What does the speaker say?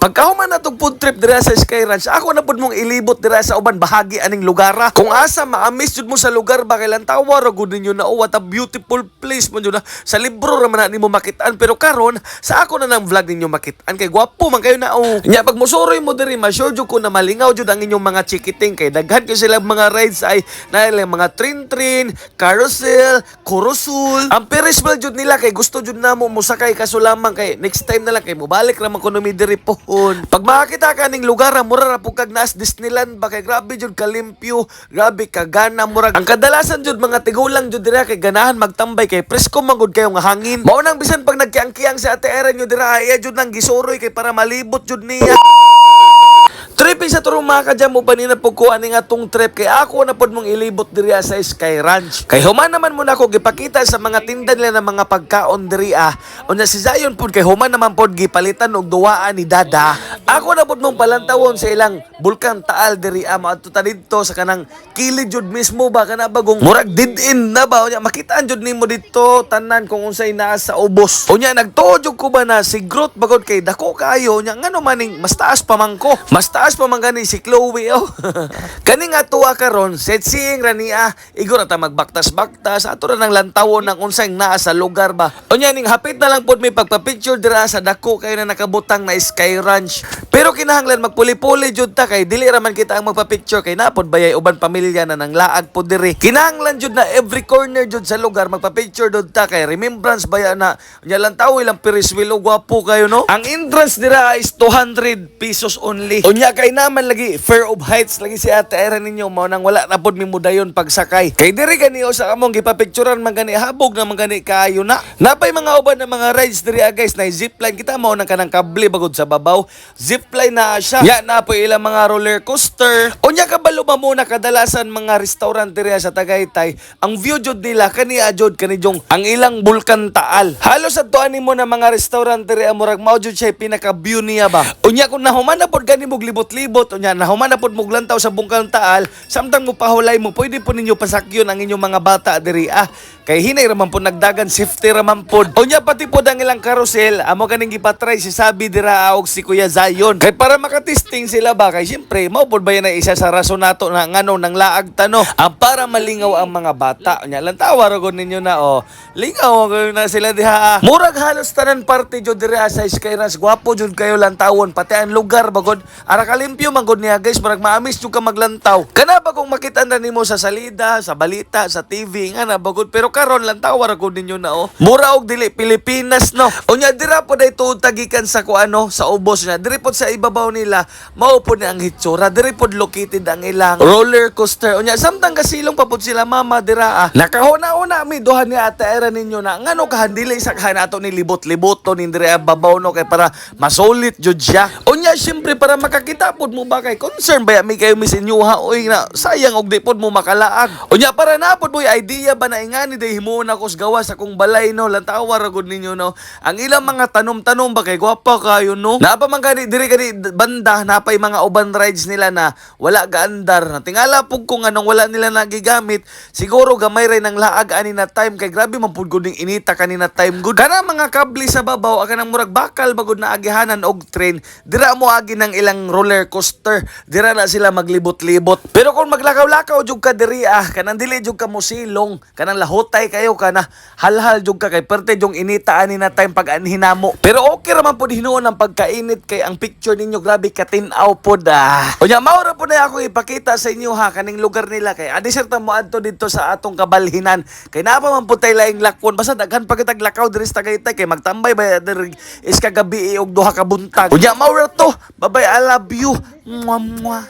Pagkahuman na food trip dira sa Sky Ranch, ako na pud mong ilibot dira sa uban bahagi aning lugara. Kung asa maamis jud mo sa lugar ba kailan tawa ra gud ninyo na oh, what a beautiful place man jud na. Sa libro ra man nimo makitaan pero karon sa ako na nang vlog ninyo makitaan kay gwapo man kayo na oh. Nya pag musuroy mo diri ma-sure jud ko na malingaw jud ang inyong mga chikiting kay daghan ko sila mga rides ay na ilang mga trin-trin, carousel, kurusul. Ang perismal jud nila kay gusto jud namo musakay kaso lamang kay next time na lang kay mobalik ra man kuno mi diri pohon. Pag makakita ka ning lugar ah, mura ra pug kag nas Disneyland ba kay grabe jud kalimpyo, grabe kagana murag. Ang kadalasan jud mga tigulang jud dira kay ganahan magtambay kay presko magud kayo nga hangin. Mao nang bisan pag nagkiang-kiang sa ate Eren nyo dira iya jud nang gisuroy kay para malibot jud niya. Tripping sa turong mga kadyam mo panina po ko nga tong trip kay ako na pod mong ilibot diri sa Sky Ranch. Kay human naman muna ko gipakita sa mga tinda nila ng mga pagkaon diri ah. Unya si Zion pod kay human naman pod gipalitan og duwaan ni Dada. Ako na pod mong palantawon sa ilang bulkan taal diri ah maadto ta didto sa kanang kilid mismo ba kana bagong murag didin na ba unya makitaan jud nimo dito tanan kung unsay naa sa ubos. Unya nagtuod ko ba na si Groot bagod kay dako kayo unya ngano maning mas taas pa man. Mas taas pa man gani si Chloe oh. Kani nga tuwa karon setseeing ra niya igor ta magbaktas-baktas ato ra nang lantawon ng unsay naa sa lugar ba. Unya ning hapit na lang pod may pagpa-picture dira sa dako kay na nakabutang na Sky Ranch. Pero kinahanglan magpuli-puli jud ta kay dili ra man kita ang magpa-picture kay napod bayay uban pamilya na nang laag pod diri. Kinahanglan jud na every corner jud sa lugar magpa-picture jud ta kay remembrance baya na nya lang tawo ilang oh, gwapo kayo no. Ang entrance dira is 200 pesos only. Unya kay naman lagi Fair of Heights lagi si Ate Era ninyo mao nang wala na pod mi mudayon pagsakay. Kay diri gani o sa among gipapicturean man gani habog na man gani kaayo na. Napay mga uban na mga rides diri ah, guys na zipline kita mao nang kanang kable bagod sa babaw. Zipline na siya. Ya na po ilang mga roller coaster. Unya kabalo ba muna kadalasan mga restaurant diri sa Tagaytay. Ang view jud nila kani ajod kani jong ang ilang bulkan taal. Halos sa tuan mo na mga restaurant diri ah, murag mao jud siya pinaka view niya ba. Unya kung nahuman na pod gani mog libot-libot unya nahuman na pod mog lantaw sa bungkang taal, samtang mo pahulay mo pwede po ninyo pasakyon ang inyong mga bata diri ah. Kay hinay raman po nagdagan safety raman pod. Unya pati pod ang ilang carousel, amo kaning gipatry si Sabi dira og si Kuya Zion. Kay para makatesting sila ba kay syempre mao pod ba yan na isa sa rason nato na ngano nang laag tano. Ang para malingaw ang mga bata. Unya lang tawa ra gud ninyo na oh. Lingaw kayo na sila diha. Murag halos tanan parte jud diri sa Skyras. Gwapo jud kayo lantawon pati ang lugar bagod. Ara kalimpyo man niya guys, murag maamis jud ka maglantaw. Kana ba kung makita na nimo sa salida, sa balita, sa TV nga na bagod pero karon lantaw ra gud ninyo na oh. Mura og dili Pilipinas no. Unya dira po day tuod tagikan sa kuano sa ubos niya. Diri po sa ibabaw nila mao po ni ang hitsura. Diri po located ang ilang roller coaster. Unya samtang kasilong pa sila mama dira ah. Nakahuna-una mi duha ni ate era ninyo na ngano kahandili sa kanato ni libot-libot to ni diri babaw no kay para masulit jud siya. Unya syempre para makakita pod mo ba kay concern ba mi kayo mis inyuha oy na sayang og di mo makalaag. Unya para na pod mo idea ba na ingani day himuon ako sa gawa sa kung balay no lantawa ra gud ninyo no. Ang ilang mga tanom-tanom ba kay gwapa kayo no. Napa man gani diri gani banda napay mga uban rides nila na wala gaandar. Na tingala pug kung anong wala nila nagigamit siguro gamay ray ng laag ani na time kay grabe man pud gud ning inita kanina time good. Kana mga kabli sa babaw aga nang murag bakal bagod na agihanan og train dira mo agi ng ilang roller coaster dira na sila maglibot-libot. Pero kung maglakaw-lakaw jud ka diri ah kanang dili jud ka musilong kanang lahotay kayo kana halhal jud ka kay perte jung inita ani na time pag anhinamo. Pero okay ra man pud hinuon ang pagkainit kay ang picture ninyo grabe katinaw pod ah. Unya mao ra pud na ako ipakita sa inyo ha kaning lugar nila kay adi sir mo adto dito sa atong kabalhinan kay napa man pud tay laing lakwon basta daghan pa kitag lakaw diri sa kay magtambay ba diri is kagabi og duha ka buntag. Unya mao ra to. Bye bye I love you. Mwah mwah.